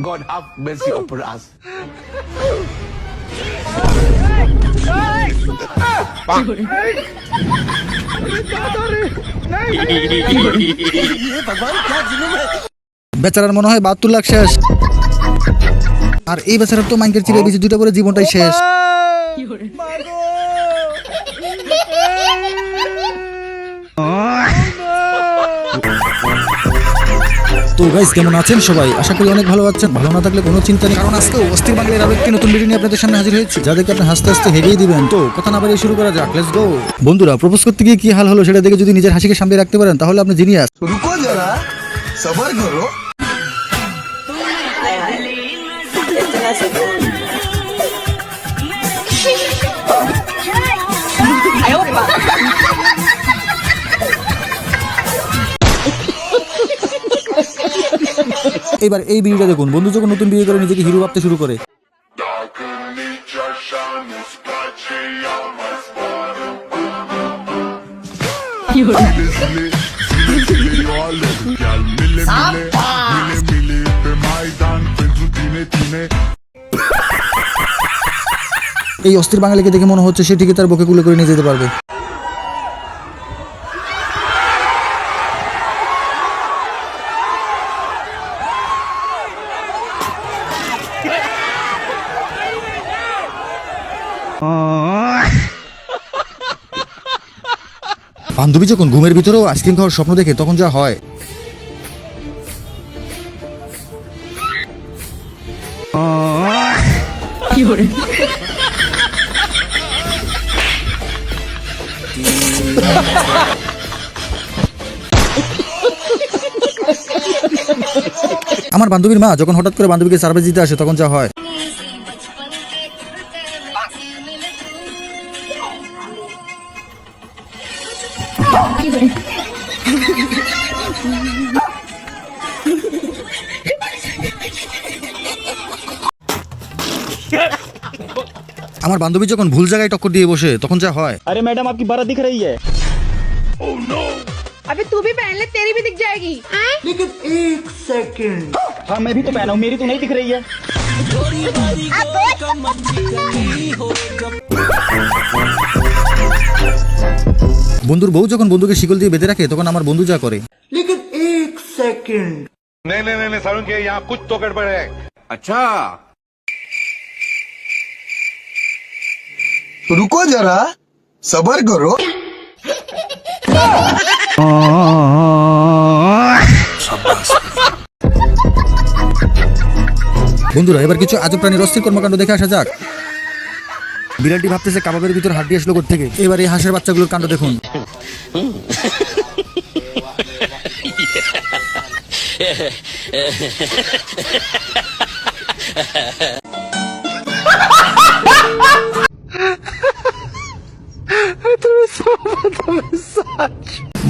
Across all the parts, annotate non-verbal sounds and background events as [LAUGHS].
God have mercy upon us. বেচারার মনে হয় বাহাত্তর লাখ শেষ। আর এই বেচারার তো মাইকের চিপে বেশি দুটা করে জীবনটাই শেষ। তো গাইজ কেমন আছেন সবাই? আশা করি অনেক ভালো আছেন। ভালো না থাকলে কোনো চিন্তা নেই। কারণ আজকে অস্থির বাংলার আরেকটি একটি নতুন ভিডিও নিয়ে আপনাদের সামনে হাজির হয়েছে। যাদেরকে আপনি হাসতে হাসতে হেরিয়ে দিবেন। তো কথা না বলে শুরু করা যাক। লেটস গো বন্ধুরা প্রপোজ করতে গিয়ে কি হাল হলো সেটা দেখে যদি নিজের হাসিকে সামনে রাখতে পারেন তাহলে আপনি জিনিয়াস রুকো যারা সবার ঘর। এবার এই ভিডিওটা দেখুন। বন্ধু যখন নতুন বিয়ে করে নিজেকে হিরো ভাবতে শুরু করে। এই অস্থির বাঙালিকে দেখে মনে হচ্ছে সে ঠিকই তার বুকে কুলে করে নিয়ে যেতে পারবে। বান্ধবী যখন ঘুমের ভিতরেও আইসক্রিম খাওয়ার স্বপ্ন দেখে, তখন যা হয়। আমার বান্ধবীর মা যখন হঠাৎ করে বান্ধবীকে সার্ভিস দিতে আসে, তখন যা হয়। আমার বান্ধবী যখন ভুল জায়গায় টক্কর দিয়ে বসে তখন যা হয় अरे मैडम आपकी बारात दिख रही है अबे तू भी पहन ले तेरी भी दिख जाएगी हाँ मैं भी तो पहना हूँ मेरी तो नहीं दिख रही है বন্ধুর বউ যখন বন্ধুকে শিকল দিয়ে বেঁধে রাখে তখন আমার বন্ধু যা করে। আচ্ছা। রুকো যারা সবার করো। বন্ধুরা এবার কিছু আজব প্রাণীর অস্থির কর্মকাণ্ড দেখে আসা যাক। বিড়ালটি ভাবতেছে কাবাবের ভিতর হাড্ডি আসলো থেকে এবার এই হাঁসের বাচ্চাগুলোর কাণ্ড দেখুন।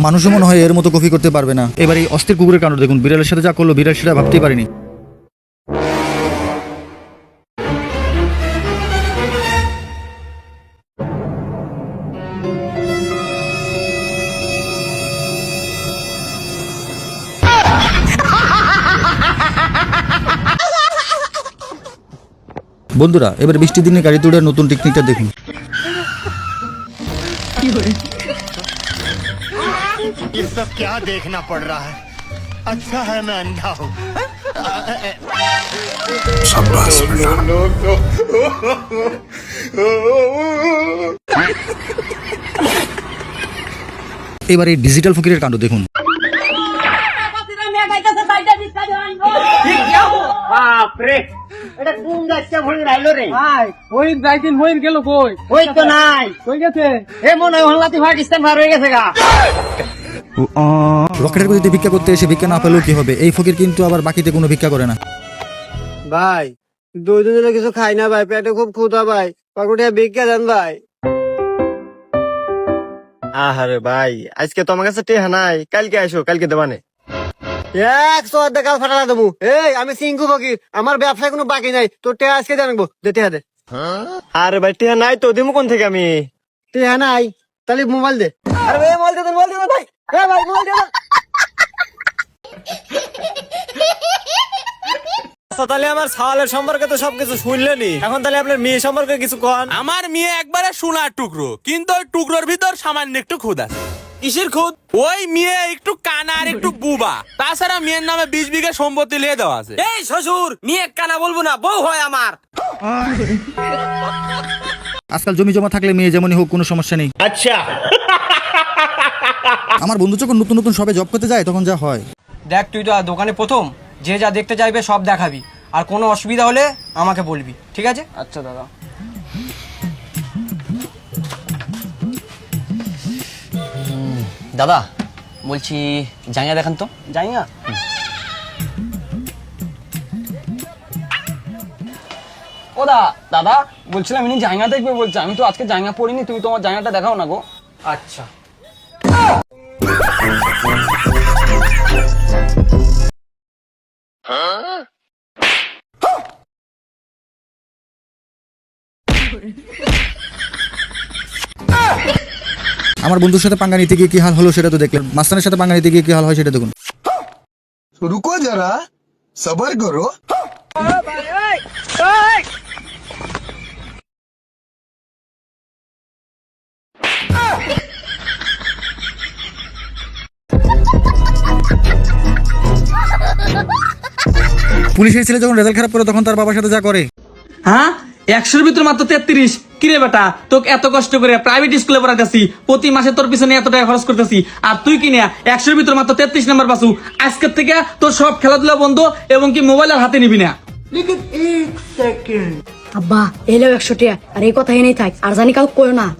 মানুষও মনে হয় এর মতো কফি করতে পারবে না। এবার এই অস্থির কুকুরের কাণ্ড দেখুন। বিড়ালের সাথে যা করল, বিড়াল সেটা ভাবতেই পারিনি। বন্ধুরা এবার বৃষ্টির দিনে গাড়ি তোড়ার নতুন টেকনিকটা দেখুন ये सब क्या देखना पड़ रहा है अच्छा है मैं अंधा हूँ এবার এই ডিজিটাল ফকিরের কাণ্ড দেখুন এটা কোন গাছটা ভরে রাইলো রে? ওই যাইতেন হইন গেল কই? ওই তো নাই। কই গেছে? এ মনে হয় হল্লাতি পাকিস্তান ভার হয়ে গেছে গা। রকেটের গতিতে ভিক্ষা করতে এসে ভিক্ষা না পেলেও কি হবে? এই ফকির কিন্তু আবার বাকিতে কোনো ভিক্ষা করে না। ভাই দুই দিন ধরে কিছু খাই না ভাই পেটে খুব ক্ষুধা ভাই। পাকুটিয়া ভিক্ষা দেন ভাই। আহারে ভাই আজকে তোমার কাছে টেহা নাই। কালকে আসো কালকে দেবানে। একশো অর্ধেক কাল ফাটা দেবো। এই আমি ফকির আমার ব্যবসায় কোনো বাকি নাই তোর টেহা আজকে জানব দে টেহা দে। আরে ভাই টেহা নাই তো দিমু কোন থেকে আমি? টেহা নাই তাহলে মোবাইল দে। আরে ভাই মোবাইল দে মোবাইল দে ভাই। এ ভাই মোবাইল দে আচ্ছা তাহলে আমার সাওয়ালের সম্পর্কে তো সবকিছু শুনলেনি। এখন তাহলে আপনার মেয়ে সম্পর্কে কিছু কন? আমার মেয়ে একবারে সোনার টুকরো কিন্তু ওই টুকরোর ভিতর সামান্য একটু খুদ আছে। কিসের খুদ? ওই মেয়ে একটু কানা আর একটু বুবা। তাছাড়া মেয়ের নামে বিশ বিঘা সম্পত্তি লিয়ে দেওয়া আছে। এই শ্বশুর মেয়ে কানা বলব না বউ হয় আমার। আজকাল জমি জমা থাকলে মেয়ে যেমনই হোক কোনো সমস্যা নেই। আচ্ছা। আমার বন্ধু যখন নতুন নতুন সবে জব করতে যায় তখন যা হয়। দেখ তুই তো দোকানে প্রথম যে যা দেখতে চাইবে সব দেখাবি। আর কোনো অসুবিধা হলে আমাকে বলবি ঠিক আছে? আচ্ছা দাদা। দাদা বলছি জাঙ্গা দেখান তো। জাঙ্গিয়া? ও দা দাদা বলছিলাম ইনি জাঙ্গা দেখবে বলছে। আমি তো আজকে জাঙ্গা পড়িনি তুমি তোমার জাঙ্গাটা দেখাও না গো। আচ্ছা। আমার বন্ধুর সাথে পাঙ্গা নিতে গিয়ে কি হাল হলো সেটা তো দেখলেন। মাস্তানের সাথে পাঙ্গা নিতে গিয়ে কি হাল হয় সেটা দেখুন। রুকো যারা সবার করো। পুলিশের ছেলে যখন রেজাল্ট খারাপ করে তখন তার বাবার সাথে যা করে। হ্যাঁ? একশোর ভিতরে মাত্র তেত্রিশ। কিরে বেটা তোকে এত কষ্ট করে প্রাইভেট স্কুলে পড়াতেছি প্রতি মাসে তোর পিছনে এত টাকা খরচ করতেছি আর তুই কিনে একশোর ভিতর মাত্র তেত্রিশ নাম্বার পাসু। আজকের থেকে তোর সব খেলাধুলা বন্ধ এবং কি মোবাইল আর হাতে নিবি না। আব্বা এলেও একশো টাকা আর এই কথা এনেই থাক আর জানি কাউ কয় না। [LAUGHS]